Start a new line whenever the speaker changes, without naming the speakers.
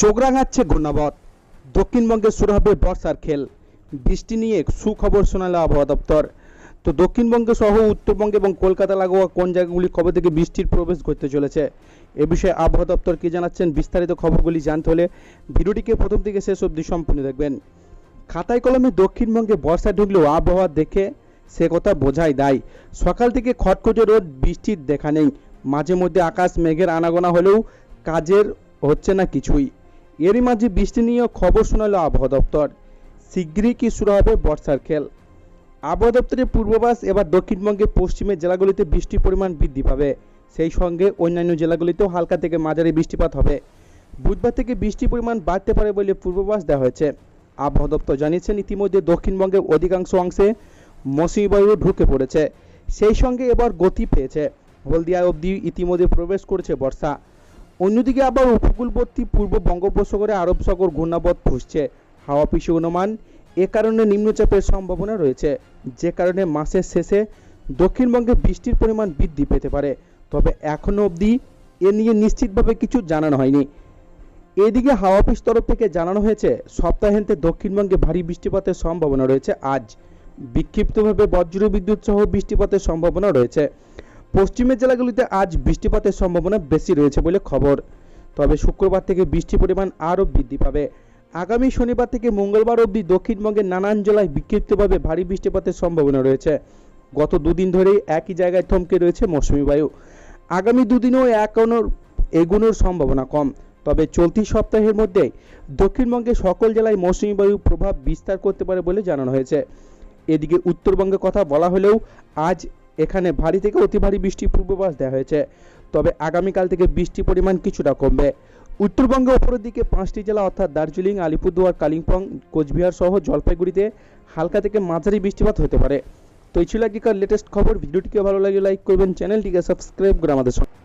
চোখ রাঙাচ্ছে ঘূর্ণাবত। দক্ষিণবঙ্গে শুরু হবে বর্ষার খেল। বৃষ্টি নিয়ে সুখবর শোনালো আবহাওয়া দপ্তর। তো দক্ষিণবঙ্গে সহ উত্তরবঙ্গে এবং কলকাতা লাগোয়া কোন জায়গাগুলি কবে থেকে বৃষ্টির প্রবেশ ঘটতে চলেছে? এ বিষয়ে আবহাওয়া দপ্তর কি জানাচ্ছেন বিস্তারিত খবরগুলি জানতে হলে ভিডিওটিকে প্রথম থেকে শেষ অবধি সম্পূর্ণ দেখবেন। খাতায় কলমে দক্ষিণবঙ্গে বর্ষা ঢুকলেও আবহাওয়া দেখে সে কথা বোঝাই দায়। সকাল থেকে খটখটে রোদ, বৃষ্টির দেখা নেই। মাঝে মধ্যে আকাশ মেঘের আনাগোনা হলেও কাজের হচ্ছে না কিছুই। এরই মাঝে বৃষ্টি নিয়ে খবর শোনাল আবহাওয়া দপ্তর। শীঘ্রই কি শুরু হবে বর্ষার খেল? আবহাওয়া দপ্তরের পূর্বাভাস, এবার দক্ষিণবঙ্গের পশ্চিমের জেলাগুলিতে বৃষ্টির পরিমাণ বৃদ্ধি পাবে। সেই সঙ্গে অন্যান্য জেলাগুলিতেও হালকা থেকে মাঝারি বৃষ্টিপাত হবে। বুধবার থেকে বৃষ্টির পরিমাণ বাড়তে পারে বলে পূর্বাভাস দেওয়া হয়েছে। আবহাওয়া দপ্তর জানিয়েছেন, ইতিমধ্যে দক্ষিণবঙ্গের অধিকাংশ অংশে মৌসুমী বায়ু ঢুকে পড়েছে। সেই সঙ্গে এবার গতি পেয়েছে। হলদিয়া অবধি ইতিমধ্যে প্রবেশ করেছে বর্ষা। অন্যদিকে আবার উপকূলবর্তী পূর্ব বঙ্গোপসাগরে আরব সাগর ঘূর্ণাবধ ফুসছে। হাওয়া পিছু অনুমান, এ কারণে নিম্নচাপের সম্ভাবনা রয়েছে, যে কারণে মাসের শেষে দক্ষিণবঙ্গে বৃষ্টির পরিমাণ বৃদ্ধি পেতে পারে। তবে এখনও অবধি এ নিয়ে নিশ্চিতভাবে কিছু জানানো হয়নি। এদিকে হাওয়া অফিস তরফ থেকে জানানো হয়েছে, সপ্তাহান্তে দক্ষিণবঙ্গে ভারী বৃষ্টিপাতের সম্ভাবনা রয়েছে আজ। বিক্ষিপ্তভাবে বজ্র বিদ্যুৎ সহ বৃষ্টিপাতের সম্ভাবনা রয়েছে। পশ্চিমের জেলাগুলিতে আজ বৃষ্টিপাতের সম্ভাবনা বেশি রয়েছে বলে খবর। তবে শুক্রবার থেকে বৃষ্টির পরিমাণ আরও বৃদ্ধি পাবে। আগামী শনিবার থেকে মঙ্গলবার অবধি দক্ষিণবঙ্গের নানান জেলায় বিক্ষিপ্তভাবে ভারী বৃষ্টিপাতের সম্ভাবনা রয়েছে। গত দুদিন ধরেই একই জায়গায় থমকে রয়েছে মৌসুমী বায়ু। আগামী দুদিনেও এখনও এগুনোর সম্ভাবনা কম। তবে চলতি সপ্তাহের মধ্যে দক্ষিণবঙ্গে সকল জেলায় মৌসুমী বায়ু প্রভাব বিস্তার করতে পারে বলে জানানো হয়েছে। এদিকে উত্তরবঙ্গের কথা বলা হলেও আজ এখানে ভারী থেকে অতি ভারী বৃষ্টির পূর্বাভাস দেওয়া হয়েছে। তবে আগামীকাল থেকে বৃষ্টির পরিমাণ কিছুটা কমবে। উত্তরবঙ্গে উপরের দিকে পাঁচটি জেলা অর্থাৎ দার্জিলিং, আলিপুরদুয়ার, কালিম্পং, কোচবিহার সহ জলপাইগুড়িতে হালকা থেকে মাঝারি বৃষ্টিপাত হতে পারে। তো এই ছিল আজকের লেটেস্ট খবর। ভিডিওটিকে ভালো লাগে লাইক করবেন, চ্যানেলটিকে সাবস্ক্রাইব করে আমাদের সঙ্গে।